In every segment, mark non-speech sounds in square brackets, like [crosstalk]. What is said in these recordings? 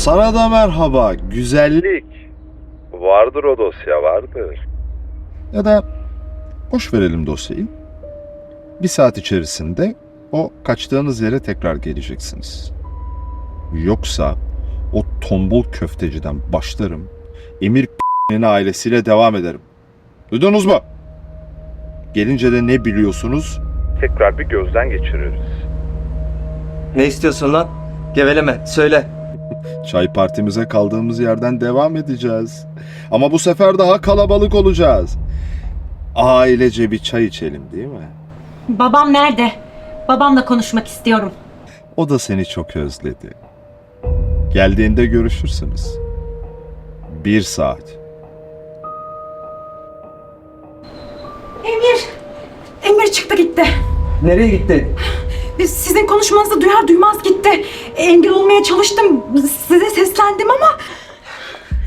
sana da merhaba. Güzellik. Vardır o dosya, vardır. Ya da boş verelim dosyayı. Bir saat içerisinde o kaçtığınız yere tekrar geleceksiniz. Yoksa o tombul köfteciden başlarım. Emir ailesiyle devam ederim. Duydunuz mu? Gelince de ne biliyorsunuz? Tekrar bir gözden geçiririz. Ne istiyorsun lan? Geveleme, söyle. Çay partimize kaldığımız yerden devam edeceğiz. Ama bu sefer daha kalabalık olacağız. Ailece bir çay içelim değil mi? Babam nerede? Babamla konuşmak istiyorum. O da seni çok özledi. Geldiğinde görüşürsünüz. Bir saat. Emir! Emir çıktı gitti. Nereye gitti? Biz sizin konuşmanızı duyar duymaz gitti. Engel olmaya çalıştım. Size seslendim ama...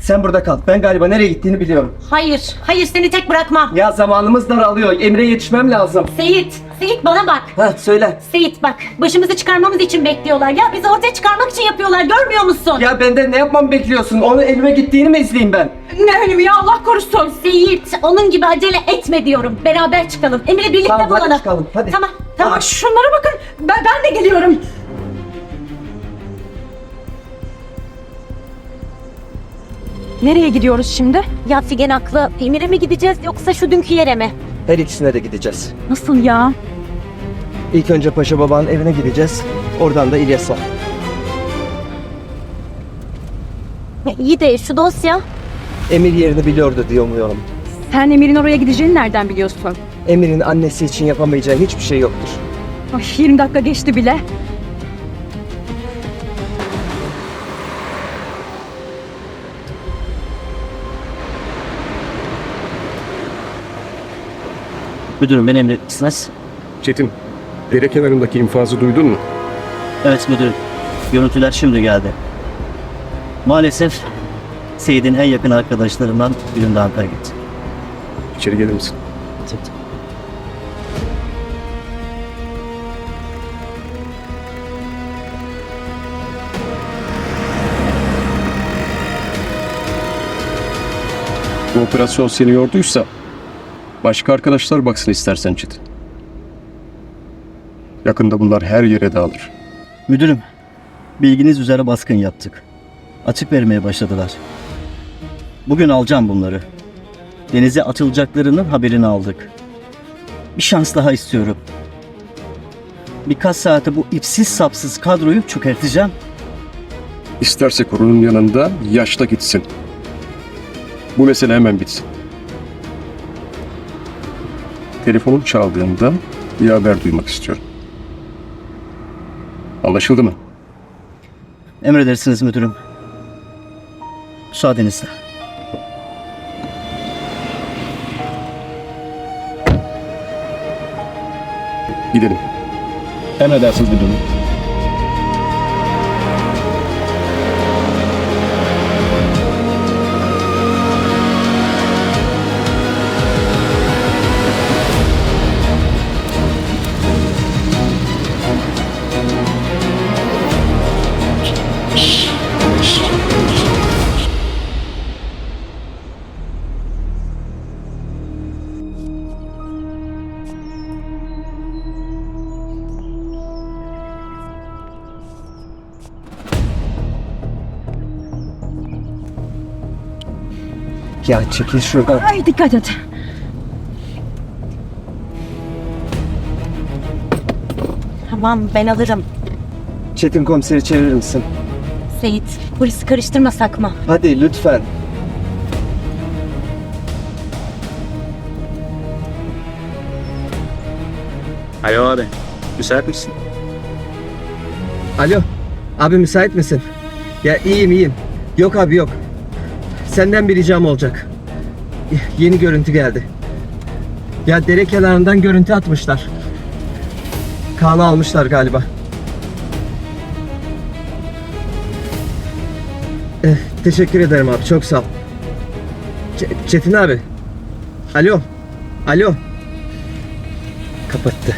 Sen burada kal. Ben galiba nereye gittiğini biliyorum. Hayır, hayır seni tek bırakmam. Ya zamanımız daralıyor. Emre'ye yetişmem lazım. Seyit, Seyit bana bak. Ha söyle. Seyit bak, başımızı çıkarmamız için bekliyorlar. Ya bizi ortaya çıkarmak için yapıyorlar, görmüyor musun? Ya benden ne yapmamı bekliyorsun? Onu elime gittiğini mi izleyeyim ben? Ne ölümü ya Allah korusun. Seyit, onun gibi acele etme diyorum. Beraber çıkalım. Emir'le birlikte Tamam, hadi bulalım. çıkalım, hadi. Tamam, tamam. Hadi. Şunlara bakın. Ben, ben de geliyorum. Nereye gidiyoruz şimdi? Ya Figen haklı. Emir'e mi gideceğiz yoksa şu dünkü yere mi? Her ikisine de gideceğiz. Nasıl ya? İlk önce Paşa Baba'nın evine gideceğiz. Oradan da İlyas'a. İyi de şu dosya. Emir yerini biliyordu diye umuyorum. Sen Emir'in oraya gideceğini nereden biliyorsun? Emir'in annesi için yapamayacağı hiçbir şey yoktur. Ay 20 dakika geçti bile. Müdürüm beni emretmişsiniz. Çetin, dere kenarındaki infazı duydun mu? Evet müdürüm. Görüntüler şimdi geldi. Maalesef Seyit'in en yakın arkadaşlarından birinde Ankara gitti. İçeri gelir misin? Gitti. Bu operasyon seni yorduysa başka arkadaşlar baksın istersen Çetin. Yakında bunlar her yere dağılır. Müdürüm, bilginiz üzere baskın yaptık. Açık vermeye başladılar. Bugün alacağım bunları. Denize atılacaklarının haberini aldık. Bir şans daha istiyorum. Birkaç saate bu ipsiz sapsız kadroyu çökerteceğim. İsterse korunun yanında yaşta gitsin. Bu mesele hemen bitsin. Telefonum çaldığında bir haber duymak istiyorum. Anlaşıldı mı? Emredersiniz müdürüm. Müsaadenizle. Gidelim. Emredersiniz müdürüm. Ya çekil şuradan. Ay dikkat et. Tamam ben alırım. Çetin komiseri çevirir misin? Seyit polisi karıştırmasak mı? Hadi lütfen. Alo abi, müsait misin? Alo. Abi müsait misin? Ya iyiyim iyiyim. Yok abi yok. Senden bir ricam olacak. Yeni görüntü geldi. Ya dere kenarından görüntü atmışlar. Kaan'ı almışlar galiba. Eh, teşekkür ederim abi çok sağ ol. Ç- Çetin abi. Alo. Alo. Kapattı.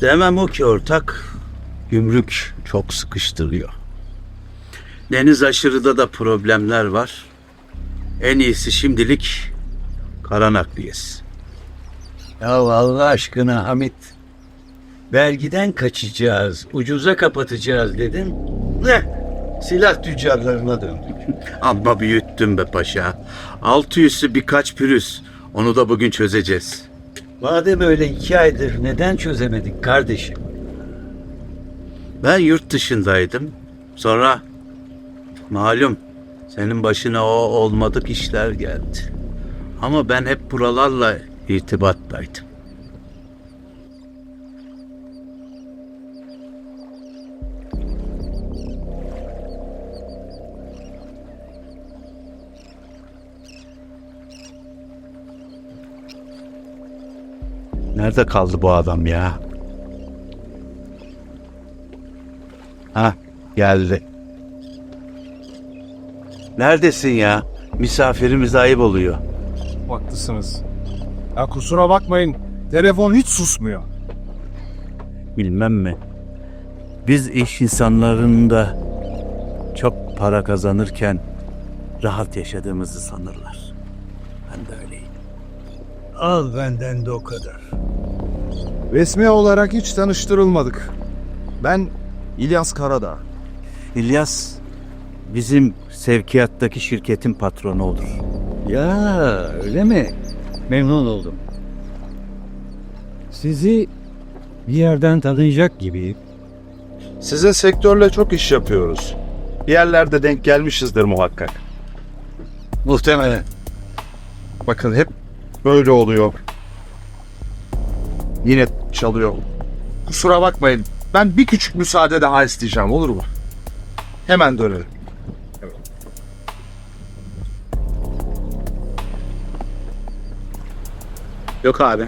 Demem o ki ortak, gümrük çok sıkıştırıyor. Deniz aşırıda da problemler var. En iyisi şimdilik kara nakliyesi. Ya Allah aşkına Hamit. Vergiden kaçacağız, ucuza kapatacağız dedin. Ne? Silah tüccarlarına döndük. [laughs] Amma büyüttüm be paşa. Altı üstü birkaç pürüz. Onu da bugün çözeceğiz. Madem öyle iki aydır neden çözemedik kardeşim? Ben yurt dışındaydım. Sonra malum senin başına o olmadık işler geldi. Ama ben hep buralarla irtibattaydım. Nerede kaldı bu adam ya? Ha, geldi. Neredesin ya? Misafirimiz ayıp oluyor. Haklısınız. Ya kusura bakmayın. Telefon hiç susmuyor. Bilmem mi? Biz iş insanlarının da çok para kazanırken rahat yaşadığımızı sanırlar. Ben de öyleyim. Al benden de o kadar. Resmi olarak hiç tanıştırılmadık. Ben İlyas Karadağ. İlyas bizim sevkiyattaki şirketin patronu olur. Ya öyle mi? Memnun oldum. Sizi bir yerden tanıyacak gibi. Size sektörle çok iş yapıyoruz. Bir yerlerde denk gelmişizdir muhakkak. Muhtemelen. Bakın hep böyle oluyor. Yine çalıyor. Kusura bakmayın. Ben bir küçük müsaade daha isteyeceğim olur mu? Hemen dönelim. Yok abi.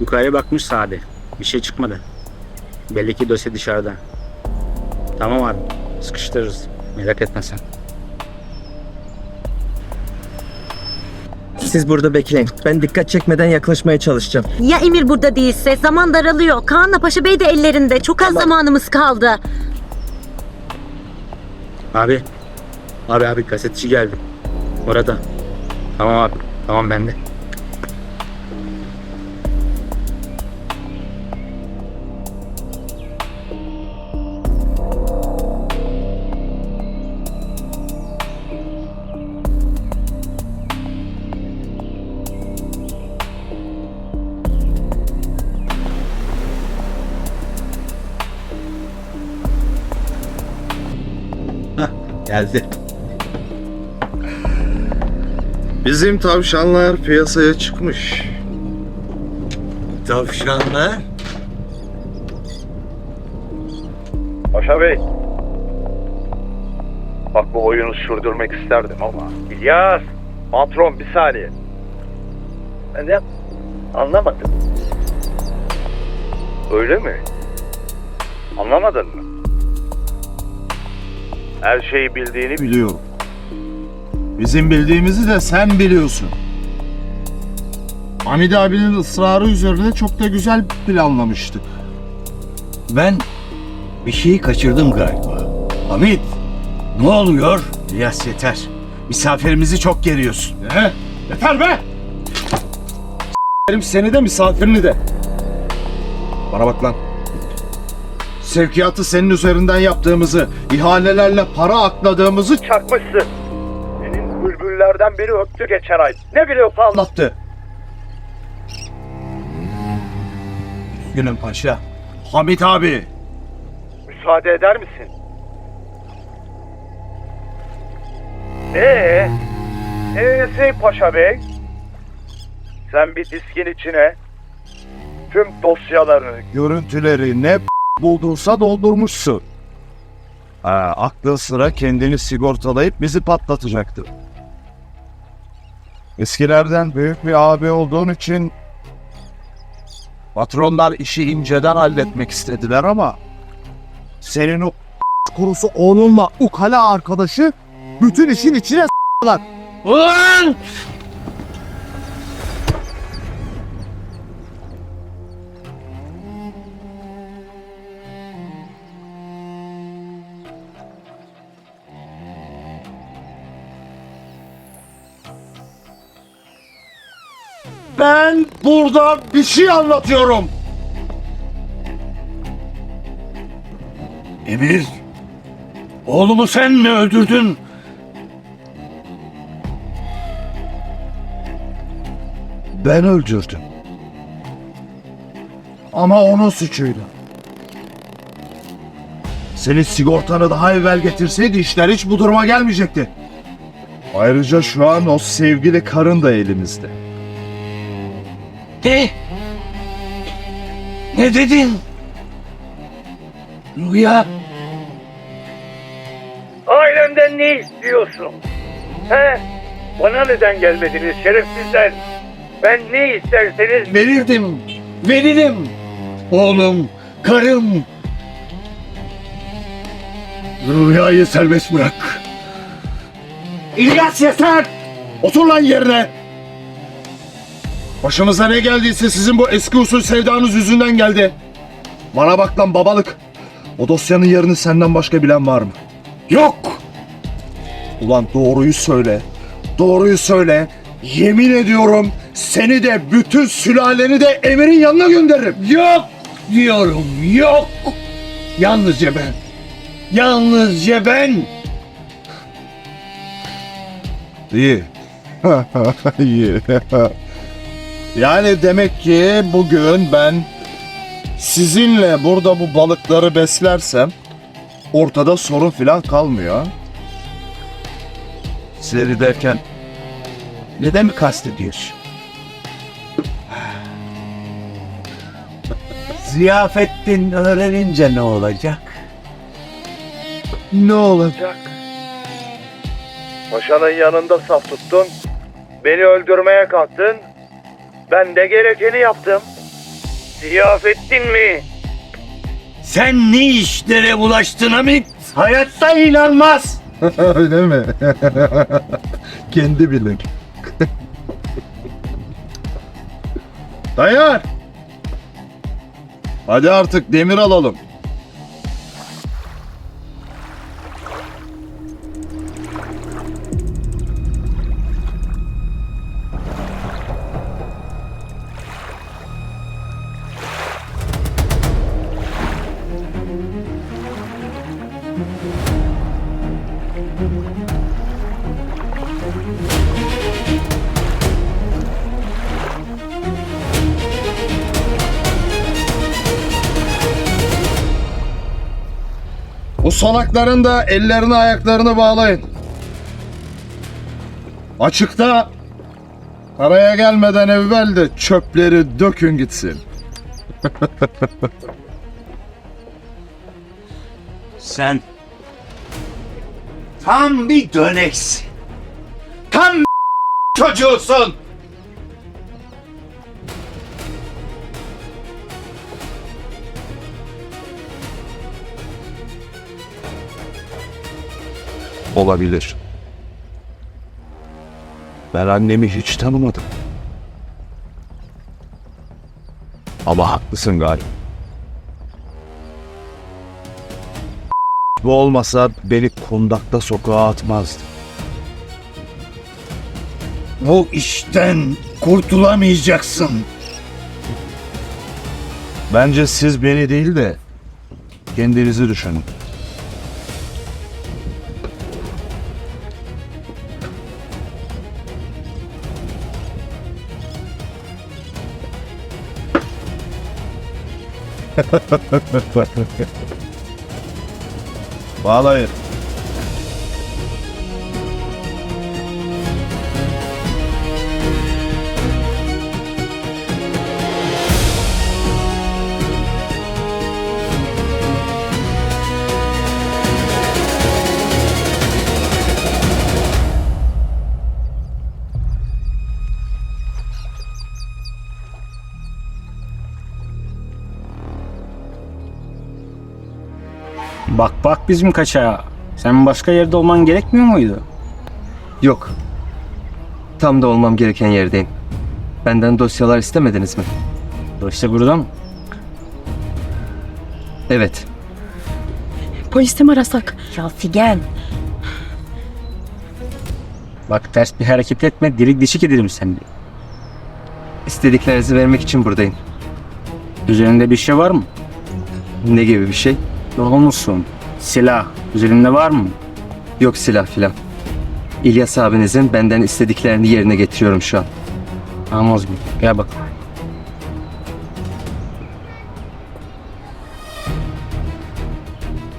Yukarıya bakmış Sade. Bir şey çıkmadı. Belli ki dosya dışarıda. Tamam abi. Sıkıştırırız. Merak etme sen. Siz burada bekleyin. Ben dikkat çekmeden yaklaşmaya çalışacağım. Ya Emir burada değilse zaman daralıyor. Kaan'la Paşa Bey de ellerinde. Çok az zamanımız kaldı. Abi. Abi abi gazeteci geldi. Orada. Tamam abi. Tamam bende. Geldi. Bizim tavşanlar piyasaya çıkmış. Tavşanlar. Paşa Bey. Bak bu oyunu sürdürmek isterdim ama. İlyas. Patron bir saniye. Ben de anlamadım. Öyle mi? Anlamadın mı? Her şeyi bildiğini biliyorum. Bizim bildiğimizi de sen biliyorsun. Hamid abinin ısrarı üzerine çok da güzel planlamıştık. Ben bir şeyi kaçırdım galiba. Hamit. Ne oluyor? Yas yeter. Misafirimizi çok geriyorsun. Ne? Yeter be! S**erim seni de misafirini de. Bana bak lan. Sevkiyatı senin üzerinden yaptığımızı, ihalelerle para akladığımızı çakmışsın. Senin bülbüllerden biri öptü geçen ay. Ne biliyorsa anlattı. Günün paşa. Hamit abi. Müsaade eder misin? Ee, ee Paşa Bey? Sen bir diskin içine tüm dosyaları, görüntüleri ne buldursa doldurmuşsun. Ha, aklın sıra kendini sigortalayıp bizi patlatacaktı. Eskilerden büyük bir abi olduğun için patronlar işi inceden halletmek istediler ama senin o [laughs] kurusu onunla ukala arkadaşı bütün işin içine s**lar. Ben burada bir şey anlatıyorum. Emir. Oğlumu sen mi öldürdün? Ben öldürdüm. Ama onun suçuydu. Senin sigortanı daha evvel getirseydi işler hiç bu duruma gelmeyecekti. Ayrıca şu an o sevgili karın da elimizde. Ne? Ne dedin? Rüya. Ailemden ne istiyorsun? He? Bana neden gelmediniz şerefsizler? Ben ne isterseniz Verirdim. Veririm. Oğlum, karım. Rüyayı serbest bırak. İlyas yeter! Otur lan yerine! Başımıza ne geldiyse sizin bu eski usul sevdanız yüzünden geldi. Bana bak lan babalık. O dosyanın yerini senden başka bilen var mı? Yok! Ulan doğruyu söyle. Doğruyu söyle. Yemin ediyorum seni de bütün sülaleni de Emir'in yanına gönderirim. Yok diyorum, yok. Yalnızca ben. Yalnızca ben. İyi. [laughs] İyi. [laughs] yani demek ki bugün ben sizinle burada bu balıkları beslersem ortada sorun filan kalmıyor. Sizleri derken neden mi kastediyorsun? Ziyafettin öğrenince ne olacak? Ne olacak? paşanın yanında saf tuttun. Beni öldürmeye kalktın. Ben de gerekeni yaptım. Ziyafettin mi? Sen ne işlere bulaştın Hamit? Hayatta inanmaz. [laughs] Öyle mi? [laughs] Kendi bilir. [laughs] Dayar! Hadi artık demir alalım. Bu salakların da ellerini ayaklarını bağlayın. Açıkta karaya gelmeden evvel de çöpleri dökün gitsin. [laughs] Sen tam bir döneksin. Tam [laughs] çocuğusun. Olabilir. Ben annemi hiç tanımadım. Ama haklısın galiba. Bu olmasa beni kundakta sokağa atmazdı. Bu işten kurtulamayacaksın. Bence siz beni değil de kendinizi düşünün. Bağlayın. Bak bak bizim kaçağa. Sen başka yerde olman gerekmiyor muydu? Yok. Tam da olmam gereken yerdeyim. Benden dosyalar istemediniz mi? İşte burada mı? Evet. Polisi mi arasak? Ya Figen. Bak ters bir hareket etme, dirik dişik ederim seni. İstediklerinizi vermek için buradayım. Üzerinde bir şey var mı? Ne gibi bir şey? Yorgun musun? Silah. Üzerinde var mı? Yok silah filan. İlyas abinizin benden istediklerini yerine getiriyorum şu an. Tamam o zaman. Gel bak.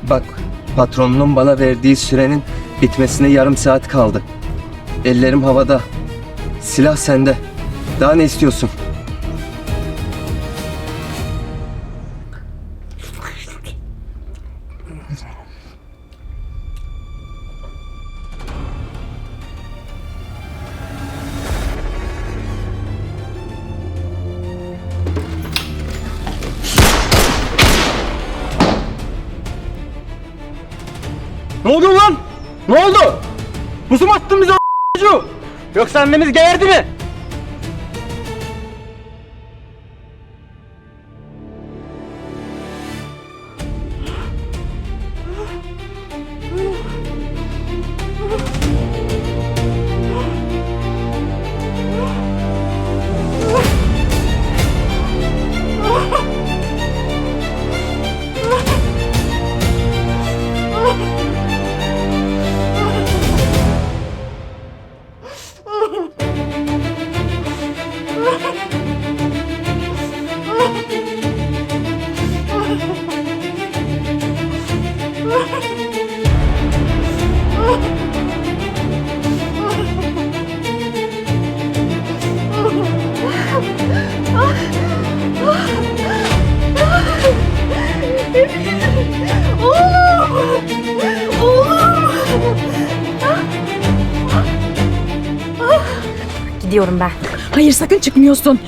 Bak, patronunun bana verdiği sürenin bitmesine yarım saat kaldı. Ellerim havada. Silah sende. Daha ne istiyorsun? Ne oldu lan? Ne oldu? Pusu mu attın bize o Yoksa annemiz geberdi mi? Hayır sakın çıkmıyorsun.